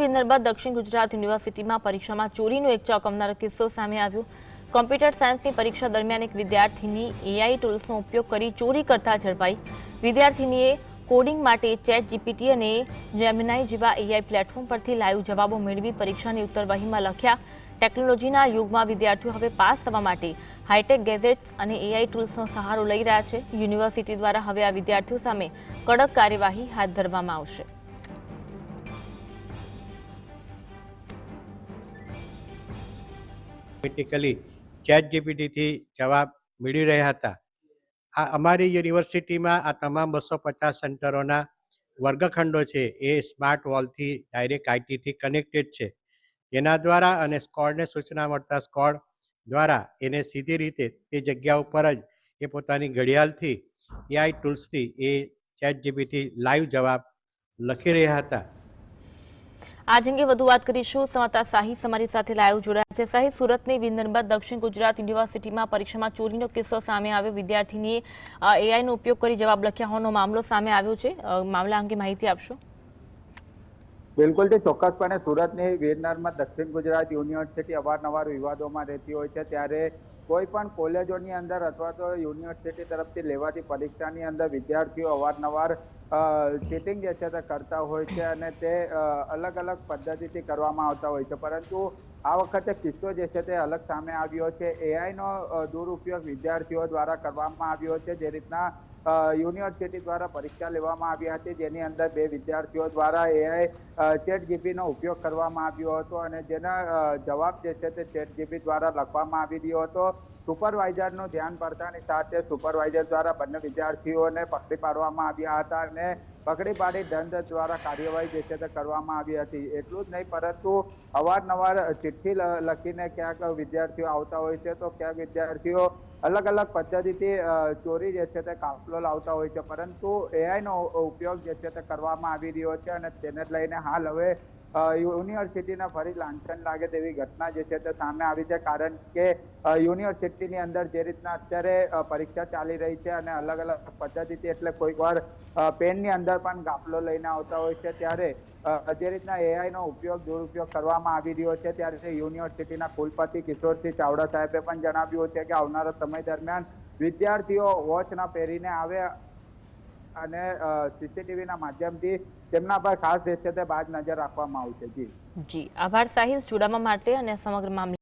વિનર્બા દક્ષિણ ગુજરાત યુનિવર્સિટીમાં પરીક્ષામાં ચોરીનો એક ચોંકાવનારો કિસ્સો સામે આવ્યો. કોમ્પ્યુટર સાયન્સની પરીક્ષા દરમિયાન એક વિદ્યાર્થીની એઆઈ ટૂલ્સનો ઉપયોગ કરી ચોરી કરતા ઝડપાઈ. વિદ્યાર્થીનીએ કોડિંગ માટે ચેટ જીપીટી અને જેમિનાઈ જેવા એઆઈ પ્લેટફોર્મ પરથી લાઈવ જવાબો મેળવી પરીક્ષાની ઉત્તરવહીમાં લખ્યા, ટેકનોલોજીના યુગમાં વિદ્યાર્થીઓ હવે પાસ થવા માટે હાઈટેક ગેઝેટ્સ અને એઆઈ ટૂલ્સનો સહારો લઈ રહ્યા છે. યુનિવર્સિટી દ્વારા હવે આ વિદ્યાર્થીઓ સામે કડક કાર્યવાહી હાથ ધરવામાં આવશે. ઓટોમેટિકલી ચેટ જીપીટીથી જવાબ મેળવી રહ્યા હતા. આ અમારી યુનિવર્સિટીમાં આ તમામ બસો પચાસ સેન્ટરોના વર્ગખંડો છે. એ સ્માર્ટ વોલથી ડાયરેક્ટ આઈટીથી કનેક્ટેડ છે. જેના દ્વારા અને સ્કોડને સૂચના મળતા સ્કોડ દ્વારા એને સીધી રીતે તે જગ્યા ઉપર જ એ પોતાની ઘડિયાળથી, એઆઈ ટૂલ્સથી એ ચેટ જીપીટી લાઈવ જવાબ લખી રહ્યા હતા. આજ અંગે વધુ વાત કરીશું. સમાતા સાહી અમારી સાથે લાઈવ જોડાયા છે. સાહી સુરતની વિનર્બા દક્ષિણ ગુજરાત યુનિવર્સિટીમાં પરીક્ષામાં ચોરીનો કિસ્સો સામે આવ્યો. વિદ્યાર્થીની એઆઈનો ઉપયોગ કરી જવાબ લખ્યા હોવાનો મામલો સામે આવ્યો છે. મામલા અંગે માહિતી આપશો. બિલકુલ તે ચોક્કસપણે સુરતની વીર દક્ષિણ ગુજરાત યુનિવર્સિટી અવારનવાર વિવાદોમાં રહેતી હોય છે. ત્યારે કોઈ પણ કોલેજોની અંદર અથવા તો યુનિવર્સિટી તરફથી લેવાતી પરીક્ષાની અંદર વિદ્યાર્થીઓ અવારનવાર ચીટિંગ જે છે તે કરતા હોય છે અને તે અલગ અલગ પદ્ધતિથી કરવામાં આવતા હોય છે. પરંતુ આ વખતે કિસ્સો જે છે તે અલગ સામે આવ્યો છે. એઆઈનો દુરુપયોગ વિદ્યાર્થીઓ દ્વારા કરવામાં આવ્યો છે. જે રીતના યુનિવર્સિટી દ્વારા પરીક્ષા લેવામાં આવી હતી. જેની અંદર બે વિદ્યાર્થીઓ દ્વારા એઆઈ ચેટ જીપીનો ઉપયોગ કરવામાં આવ્યો હતો અને જેના જવાબ જે છે તે ચેટ જીપી દ્વારા લખવામાં આવી રહ્યો હતો. સુપરવાઇઝરનું ધ્યાન પડતાની સાથે સુપરવાઇઝર દ્વારા બંને વિદ્યાર્થીઓને પકડી પાડવામાં આવ્યા હતા અને પકડી પાડી દંડ દ્વારા કાર્યવાહી જે છે તે કરવામાં આવી હતી. એટલું જ નહીં, પરંતુ અવારનવાર ચિઠ્ઠી લખીને ક્યાંક વિદ્યાર્થીઓ આવતા હોય છે, તો ક્યાંક વિદ્યાર્થીઓ અલગ અલગ પદ્ધતિથી ચોરી જે છે તે કાફલો લાવતા હોય છે. પરંતુ એઆઈનો ઉપયોગ જે છે તે કરવામાં આવી રહ્યો છે અને તેને લઈને હાલ હવે યુનિવર્સિટીને ફરી લાંછન લાગે તેવી ઘટના જે છે તે સામે આવી છે. કારણ કે યુનિવર્સિટીની અંદર જે રીતના અત્યારે પરીક્ષા ચાલી રહી છે અને અલગ અલગ પદ્ધતિથી એટલે કોઈક વાર પેનની અંદર પણ ગાફલો લઈને આવતા હોય છે. ત્યારે જે રીતના એઆઈ નો ઉપયોગ, દુરુપયોગ કરવામાં આવી રહ્યો છે, ત્યારે યુનિવર્સિટીના કુલપતિ કિશોરસિંહ ચાવડા સાહેબે પણ જણાવ્યું છે કે આવનારા સમય દરમિયાન વિદ્યાર્થીઓ વોચ ના પહેરીને આવે અને સીસીટીવી ના માધ્યમથી તેમના પર ખાસ જે છે નજર રાખવામાં આવશે. જી. જી. આભાર. સાહિલ જોડાવા માટે અને સમગ્ર મામલે